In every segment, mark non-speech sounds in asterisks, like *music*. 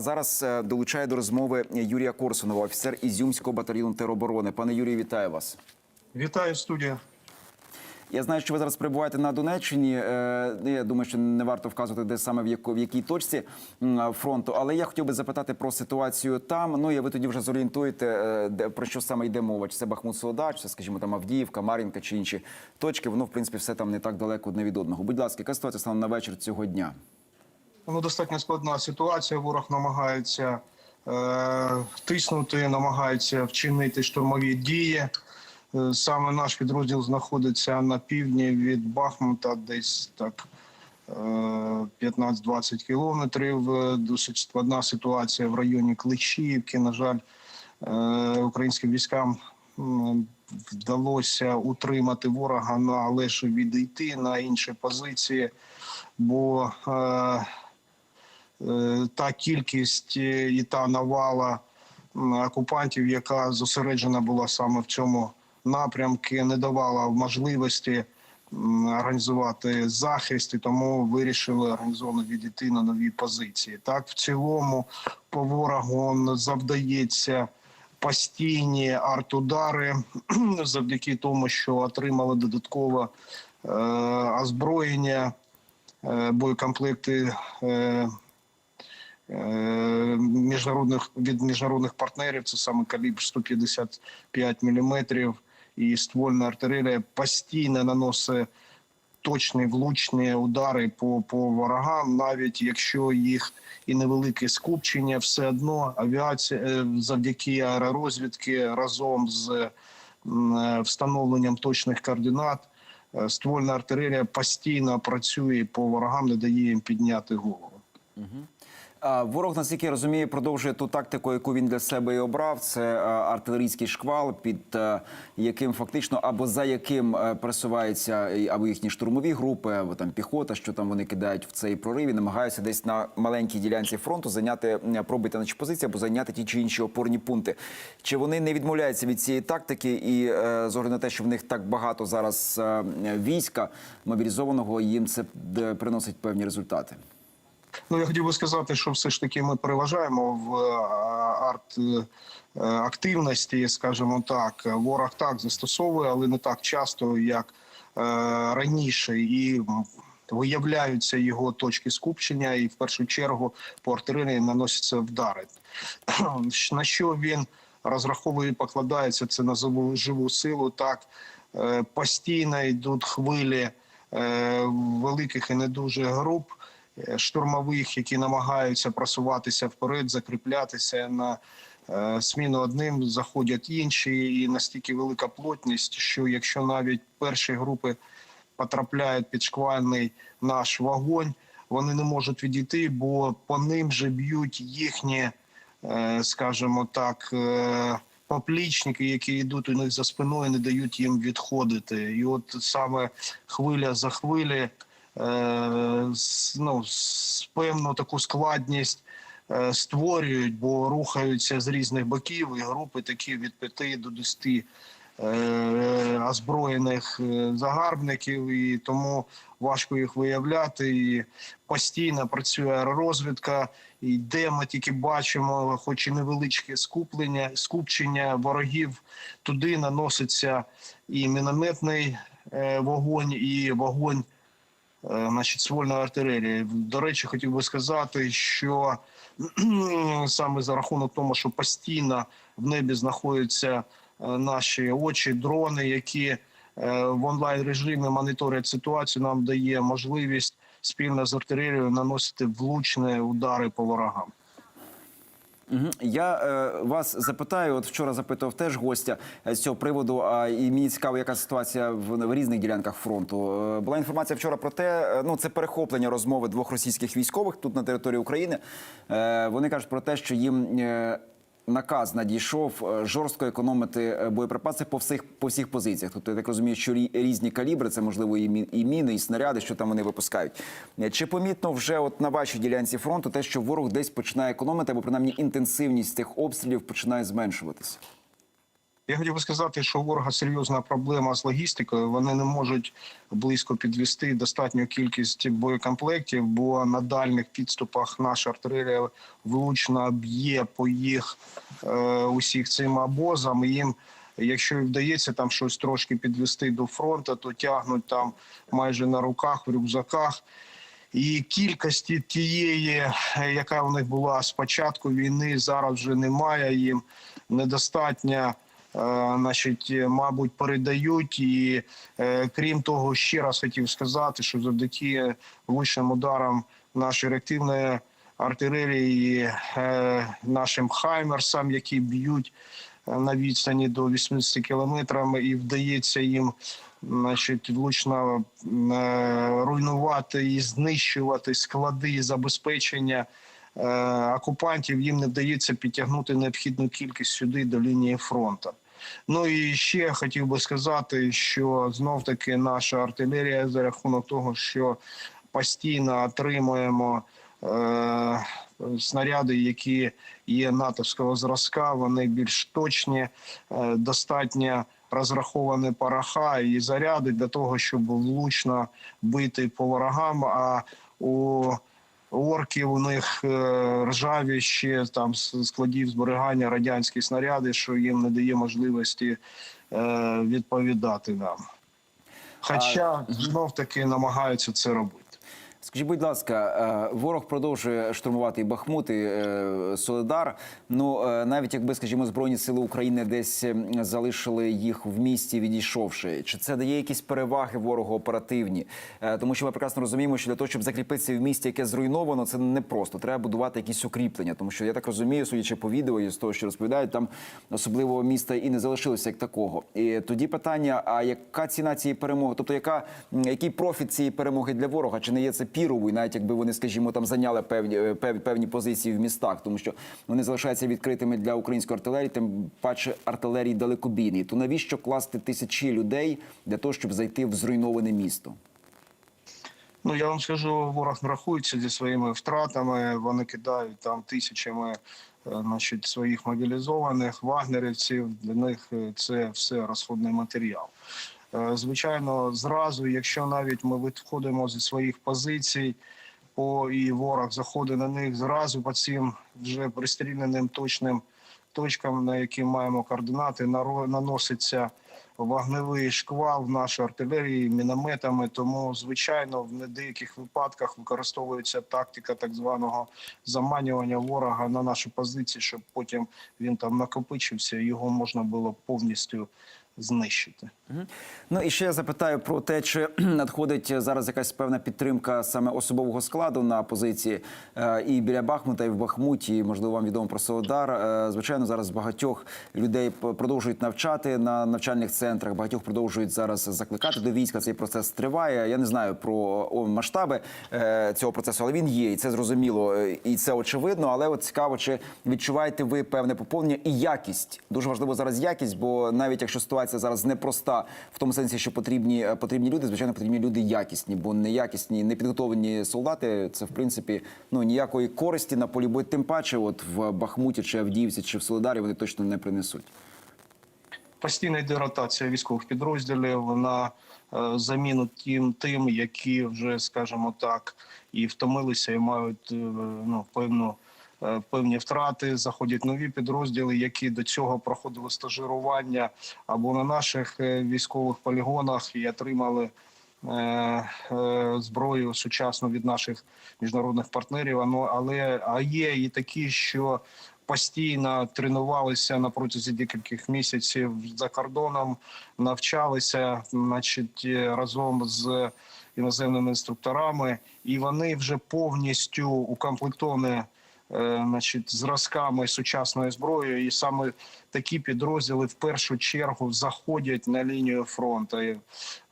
А зараз е, долучає до розмови Юрія Корсунова, офіцер Ізюмського батальйону тероборони. Пане Юрію, вітаю вас. Вітаю студія. Я знаю, що ви зараз перебуваєте на Донеччині. Е, Я думаю, що не варто вказувати, де саме в якій точці фронту. Але я хотів би запитати про ситуацію там. Ну і ви тоді вже зорієнтуєте, е, про що саме йде мова. Чи це Бахмут Солодар, чи це, скажімо, там Авдіївка, Мар'їнка чи інші точки. Воно в принципі все там не так далеко одне від одного. Будь ласка, яка ситуація стане на вечір цього дня? Ну, достатньо складна ситуація. Ворог намагається е, тиснути, намагається вчинити штурмові дії. Е, Саме наш підрозділ знаходиться на півдні від Бахмута, десь так е, 15-20 кілометрів. Е, Досить складна ситуація в районі Клещіївки. На жаль, е, українським військам вдалося утримати ворога, ну, але ж відійти на інші позиції, бо е, е, та кількість е, і та навала окупантів, яка зосереджена була саме в цьому напрямку, не давала можливості організувати захист, і тому вирішили організовано відійти на нові позиції. Так, в цілому по ворогу завдається постійні артудари *clears throat* завдяки тому, що отримали додаткове е, озброєння, е, боєкомплекти. Е, е, Міжнародних від міжнародних партнерів це саме калібр 155 мм і ствольна артилерія постійно наносить точні влучні удари по, по ворогам, навіть якщо їх і невелике скупчення, все одно авіація е, завдяки аеророзвідки разом з е, встановленням точних координат. е, Ствольна артилерія постійно працює по ворогам, не дає їм підняти голову. А, Ворог, наскільки я розумію, продовжує ту тактику, яку він для себе і обрав. Це е, артилерійський шквал, під е, яким фактично або за яким е, пресуваються або їхні штурмові групи, або там піхота, що там вони кидають в цей прорив і намагаються десь на маленькій ділянці фронту зайняти пробити наче позиції або зайняти ті чи інші опорні пункти. Чи вони не відмовляються від цієї тактики, і з огляду на те, що в них так багато зараз війська мобілізованого, їм це приносить певні результати. Ну, я хотів би сказати, що все ж таки ми переважаємо в е, арт е, активності, скажімо так. Ворог так застосовує, але не так часто, як е, раніше. І виявляються його точки скупчення, і в першу чергу по артилерії наносяться вдари. *clears throat* На що він розраховує і покладається, це на живу- силу. Так постійно йдуть хвилі великих і не дуже груп штурмових, які намагаються просуватися вперед, закріплятися на е, зміну одним, заходять інші, і настільки велика плотність, що якщо навіть перші групи потрапляють під шквальний наш вогонь, вони не можуть відійти, бо по ним же б'ють їхні, е, скажімо так. е, Поплічники, які йдуть у них за спиною, не дають їм відходити. І от саме хвиля за хвилі е, ну, певну таку складність е, створюють, бо рухаються з різних боків, і групи такі від 5 до 10 е, озброєних е, загарбників, і тому важко їх виявляти. І постійно працює аеророзвідка. І де ми тільки бачимо, хоч і невеличке скуплення, скупчення ворогів, туди наноситься і мінометний е, вогонь, і вогонь е, значить, ствольної артилерії. До речі, хотів би сказати, що саме за рахунок того, що постійно в небі знаходяться е, наші очі, дрони, які е, в онлайн режимі моніторять ситуацію, нам дає можливість спільно з артилерією наносити влучні удари по ворогам. Я е, вас запитаю. От вчора запитував теж гостя е, з цього приводу. А і мені цікаво, яка ситуація в, в різних ділянках фронту. Е, була інформація вчора про те, е, ну це перехоплення розмови двох російських військових тут на території України. Е, вони кажуть про те, що їм. Е, Наказ надійшов е, жорстко економити е, боєприпаси по всіх по всіх позиціях. Тобто я так розумію, що рі- різні калібри, це можливо і мі- і міни, і снаряди, що там вони випускають. Е, Чи помітно вже от на вашій ділянці фронту те, що ворог десь починає економити, або принаймні інтенсивність цих обстрілів починає зменшуватися? Я хотів би сказати, що у ворога серйозна проблема з логістикою. Вони не можуть близько підвести достатню кількість боєкомплектів, бо на дальних підступах наша артилерія влучно б'є по їх е, усіх цим обозам. Їм, якщо і вдається там щось трошки підвести до фронту, то тягнуть там майже на руках, в рюкзаках. І кількості тієї, яка у них була з початку війни, зараз вже немає. Їм недостатньо, е, значить, е, мабуть, передають. І е, крім того, ще раз хотів сказати, що завдяки влучним ударам нашої реактивної артилерії, е, нашим хаймерсам, які б'ють е, на відстані до 80 кілометрів, і вдається їм значить, влучно е, руйнувати і знищувати склади забезпечення е, окупантів. Їм не вдається підтягнути необхідну кількість сюди до лінії фронту. Ну і ще хотів би сказати, що знов таки наша артилерія за рахунок того, що постійно отримуємо е, снаряди, які є натовського зразка, вони більш точні, е, достатньо розраховані пороха і заряди для того, щоб влучно бити по ворогам. А у орків у них е, ржаві ще там складів зберігання радянські снаряди, що їм не дає можливості е, відповідати нам. Хоча знов таки намагаються це робити. Скажіть, будь ласка, е, ворог продовжує штурмувати і Бахмут, і е, Солидар. Ну е, навіть якби, скажімо, збройні сили України десь залишили їх в місті, відійшовши, чи це дає якісь переваги ворогу оперативні? Тому що ми прекрасно розуміємо, що для того, щоб закріпитися в місті, яке зруйновано, це непросто. Треба будувати якісь укріплення. Тому що я так розумію, судячи по відео і з того, що розповідають, там особливого міста і не залишилося як такого. І тоді питання: а яка ціна цієї перемоги? Тобто, яка який профіт цієї перемоги для ворога? Чи не є це піровою, навіть якби вони, скажімо, там зайняли певні е, певні позиції в містах, тому що вони залишаються відкритими для української артилерії, тим паче артилерії далекобійної. То навіщо класти тисячі людей для того, щоб зайти в зруйноване місто? Ну я вам скажу, ворог рахується зі своїми втратами. Вони кидають там тисячами, е, значить, своїх мобілізованих вагнерівців. Для них е, це все розходний матеріал. Е, Звичайно, зразу, якщо навіть ми виходимо зі своїх позицій, по і ворог заходить на них зразу по цим вже пристріляним точним точкам, на які маємо координати, наноситься вогневий шквал в нашій артилерії мінометами. Тому, звичайно, в деяких випадках використовується тактика так званого заманювання ворога на наші позиції, щоб потім він там накопичився, його можна було повністю знищити. Ну і ще я запитаю про те, чи *clears throat* надходить зараз якась певна підтримка саме особового складу на позиції е, і біля Бахмута, і в Бахмуті. Можливо, вам відомо про Солодар. Е, Звичайно, зараз багатьох людей продовжують навчати на навчальних центрах. Багатьох продовжують зараз закликати до війська. Цей процес триває. Я не знаю про масштаби е, цього процесу, але він є, і це зрозуміло, і це очевидно. Але от цікаво, чи відчуваєте ви певне поповнення і якість? Дуже важливо зараз якість, бо навіть якщо ситуація зараз непроста, в тому сенсі, що потрібні е, потрібні люди, звичайно, потрібні люди якісні, бо неякісні, непідготовлені солдати це в принципі ну ніякої користі на полі бою. Тим паче, от в Бахмуті чи Авдіївці чи в Солидарі вони точно не принесуть. Постійна йде ротація військових підрозділів на е, заміну тим, тим, які вже, скажімо так, і втомилися, і мають е, ну, певну. Е, Певні втрати заходять нові підрозділи, які до цього проходили стажирування або на наших е, військових полігонах і отримали е, зброю сучасну від наших міжнародних партнерів. Ано- Але а є і такі, що постійно тренувалися на протязі декількох місяців за кордоном, навчалися, значить, разом з іноземними інструкторами, і вони вже повністю укомплектовані. Е, Значить, зразками сучасної зброї, і саме такі підрозділи в першу чергу заходять на лінію фронту. І,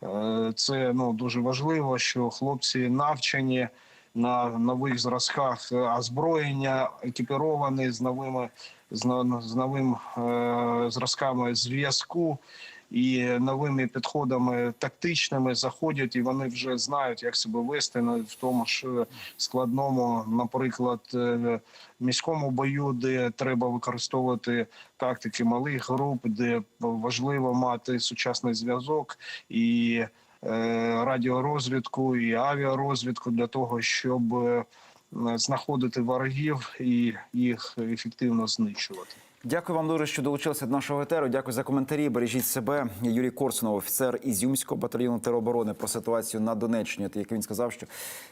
е, Це ну дуже важливо, що хлопці навчені на нових зразках озброєння, екіпіровані з новими з новим е, зразками зв'язку. І новими підходами тактичними заходять, і вони вже знають, як себе вести на в тому ж е, складному, наприклад, е, міському бою, де треба використовувати тактики малих груп, де важливо мати сучасний зв'язок і е, радіорозвідку, і авіарозвідку для того, щоб знаходити ворогів і їх ефективно знищувати. Дякую вам дуже, що долучилися до нашого етеру. Дякую за коментарі. Бережіть себе. Юрій Корсунов, офіцер Ізюмського батальйону тероборони про ситуацію на Донеччині. Як він сказав, що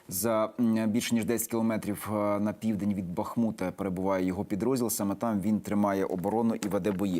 за більше ніж 10 кілометрів е, на південь від Бахмута перебуває його підрозділ. Саме там він тримає оборону і веде бої.